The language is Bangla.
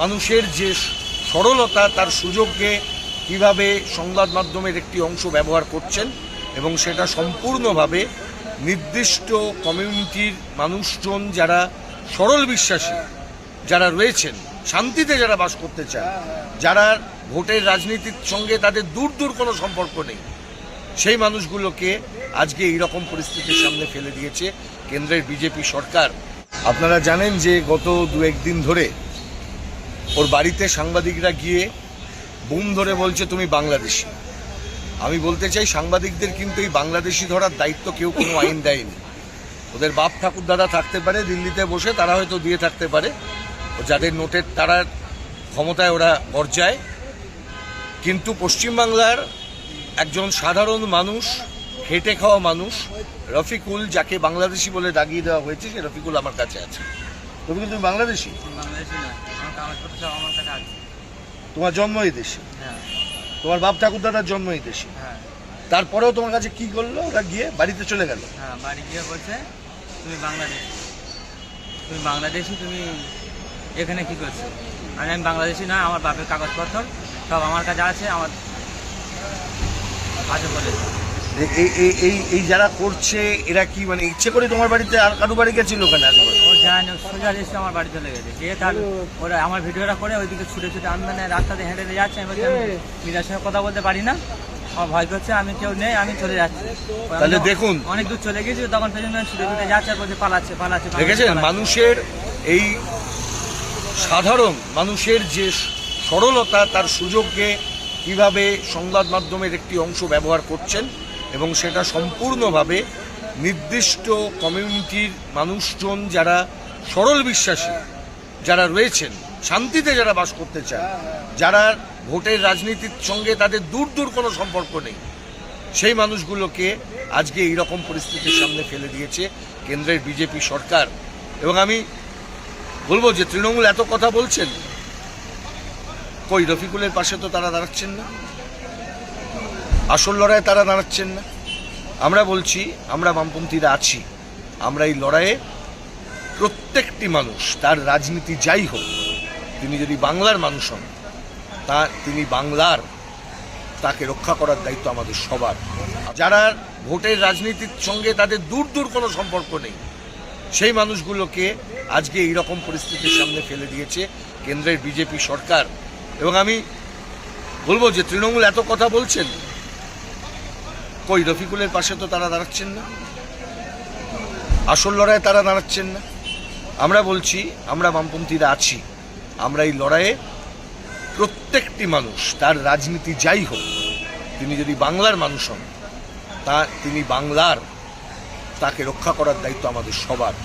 মানুষের যে সরলতা, তার সুযোগকে কীভাবে সংবাদ মাধ্যমের একটি অংশ ব্যবহার করছেন এবং সেটা সম্পূর্ণভাবে নির্দিষ্ট কমিউনিটির মানুষজন যারা সরল বিশ্বাসী, যারা রয়েছেন, শান্তিতে যারা বাস করতে চায় যারা ভোটের রাজনীতির সঙ্গে তাদের দূর দূর কোনো সম্পর্ক নেই, সেই মানুষগুলোকে আজকে এইরকম পরিস্থিতির সামনে ফেলে দিয়েছে কেন্দ্রের বিজেপি সরকার। আপনারা জানেন যে গত দু একদিন ধরে ওর বাড়িতে সাংবাদিকরা গিয়ে বুম ধরে বলছে, তুমি বাংলাদেশি। আমি বলতে চাই, সাংবাদিকদের কিন্তু এই বাংলাদেশি ধরার দায়িত্ব কেউ কোনো আইন দেয়নি। ওদের বাপ ঠাকুর দাদা থাকতে পারে, দিল্লিতে বসে তারা হয়তো দিয়ে থাকতে পারে। যাদের নোটের তারার ক্ষমতায় ওরা পর্যায় কিন্তু পশ্চিমবাংলার একজন সাধারণ মানুষ, খেটে খাওয়া মানুষ, রফিকুল, যাকে বাংলাদেশি বলে দাগিয়ে দেওয়া হয়েছে, সে রফিকুল আমার কাছে আছে। তুমি বাংলাদেশি? বাংলাদেশি না আমার কাগজপত্র সব আমার কাছে আছে। তোমার জন্ম এই দেশে? হ্যাঁ। তোমার বাপ ঠাকুর দাদার জন্ম এই দেশে? হ্যাঁ। তারপরেও তোমার কাছে কি করল? ওরা গিয়ে বাড়িতে চলে গেল। হ্যাঁ বাড়ি গিয়ে বলছে তুমি বাংলাদেশ। তুমি বাংলাদেশি তুমি এখানে কি করছ? আমি আমি বাংলাদেশি না আমার বাপের কাগজপত্র সব আমার কাছে আছে আমার আছে। বলে এই এই এই যারা করছে এরা কি মানে ইচ্ছে করে তোমার বাড়িতে আর কারও বাড়ি গেছিল ওখানে আশেপাশে যায় না সোজা এসে আমার বাড়ি চলে গেছে। গিয়ে তার ওরা আমার ভিডিওটা করে ওইদিকে ছুটে ছুটে আমি মানে রাস্তাতে হেঁটে হেঁটে যাচ্ছি আমি মিরার সঙ্গে কথা বলতে পারি না। আমার ভয় করছে আমি কেউ নেই আমি চলে যাচ্ছি। তাহলে দেখুন। অনেক দূর চলে গেছি তখন পেছনে ছুটে ছুটে যাচ্ছে বলছে পালাচ্ছে পালাচ্ছে পালাচ্ছে, দেখেছেন? মানুষের এই সাধারণ মানুষের যে সরলতা তার সুযোগকে কীভাবে সংবাদ মাধ্যমের একটি অংশ ব্যবহার করছেন এবং সেটা সম্পূর্ণভাবে নির্দিষ্ট কমিউনিটির মানুষজন যারা সরল বিশ্বাসী, যারা রয়েছেন, শান্তিতে যারা বাস করতে চায়, যারা ভোটের রাজনীতির সঙ্গে তাদের দূর দূর কোনো সম্পর্ক নেই, সেই মানুষগুলোকে আজকে এইরকম পরিস্থিতির সামনে ফেলে দিয়েছে কেন্দ্রের বিজেপি সরকার। এবং আমি বলব যে তৃণমূল এত কথা বলছেন, কই রফিকুলের পাশে তো তারা দাঁড়াচ্ছেন না? আসল লড়াই তারা দাঁড়াচ্ছেন না? আমরা বলছি, আমরা বামপন্থীরা আছি, আমরা এই লড়াইয়ে প্রত্যেকটি মানুষ, তার রাজনীতি যাই হোক, তিনি যদি বাংলার মানুষ হন, তা তিনি বাংলার, তাকে রক্ষা করার দায়িত্ব আমাদের সবার। যারা ভোটের রাজনীতির সঙ্গে তাদের দূর দূর কোনো সম্পর্ক নেই, সেই মানুষগুলোকে আজকে এইরকম পরিস্থিতির সামনে ফেলে দিয়েছে কেন্দ্রের বিজেপি সরকার। এবং আমি বলব যে তৃণমূল এত কথা বলছেন কই, রফিকুলের পাশে তো তারা দাঁড়াচ্ছেন না। আসল লড়াইয়ে তারা দাঁড়াচ্ছেন না। আমরা বলছি, আমরা বামপন্থীরা আছি। আমরা এই লড়াইয়ে প্রত্যেকটি মানুষ, তার রাজনীতি যাই হোক, তিনি যদি বাংলার মানুষ হন, তা তিনি বাংলার, তাকে রক্ষা করার দায়িত্ব আমাদের সবার।